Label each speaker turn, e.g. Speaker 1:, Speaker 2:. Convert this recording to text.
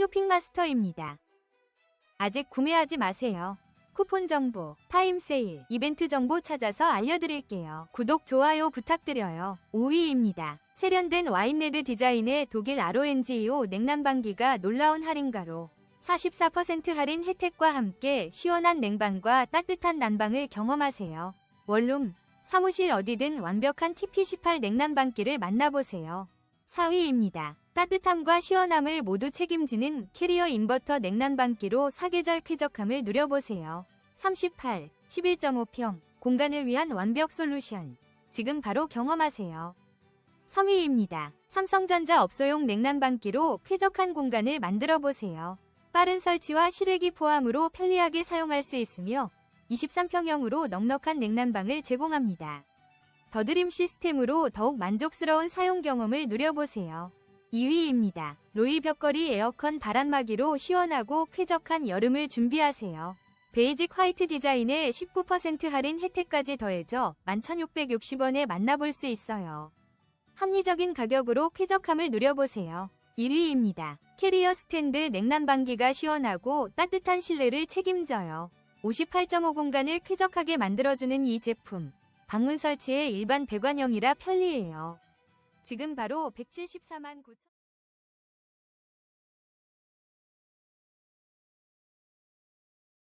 Speaker 1: 쇼핑마스터입니다. 아직 구매하지 마세요. 쿠폰 정보, 타임 세일, 이벤트 정보 찾아서 알려드릴게요. 구독, 좋아요 부탁드려요. 5위입니다. 세련된 와인레드 디자인의 독일 RONG2호 냉난방기가 놀라운 할인가로 44% 할인 혜택과 함께 시원한 냉방과 따뜻한 난방을 경험하세요. 원룸, 사무실 어디든 완벽한 TP18 냉난방기를 만나보세요. 4위입니다. 따뜻함과 시원함을 모두 책임지는 캐리어 인버터 냉난방기로 사계절 쾌적함을 누려보세요. 38, 11.5평 공간을 위한 완벽 솔루션. 지금 바로 경험하세요. 3위입니다. 삼성전자 업소용 냉난방기로 쾌적한 공간을 만들어 보세요. 빠른 설치와 실외기 포함으로 편리하게 사용할 수 있으며 23평형으로 넉넉한 냉난방을 제공합니다. 더드림 시스템으로 더욱 만족스러운 사용 경험을 누려보세요. 2위입니다. 로이 벽걸이 에어컨 바람막이로 시원하고 쾌적한 여름을 준비하세요. 베이직 화이트 디자인에 19% 할인 혜택까지 더해져 11,660원에 만나볼 수 있어요. 합리적인 가격으로 쾌적함을 누려보세요. 1위입니다. 캐리어 스탠드 냉난방기가 시원하고 따뜻한 실내를 책임져요. 58.5 공간을 쾌적하게 만들어주는 이 제품. 방문 설치에 일반 배관형이라 편리해요. 지금 바로 174만 9천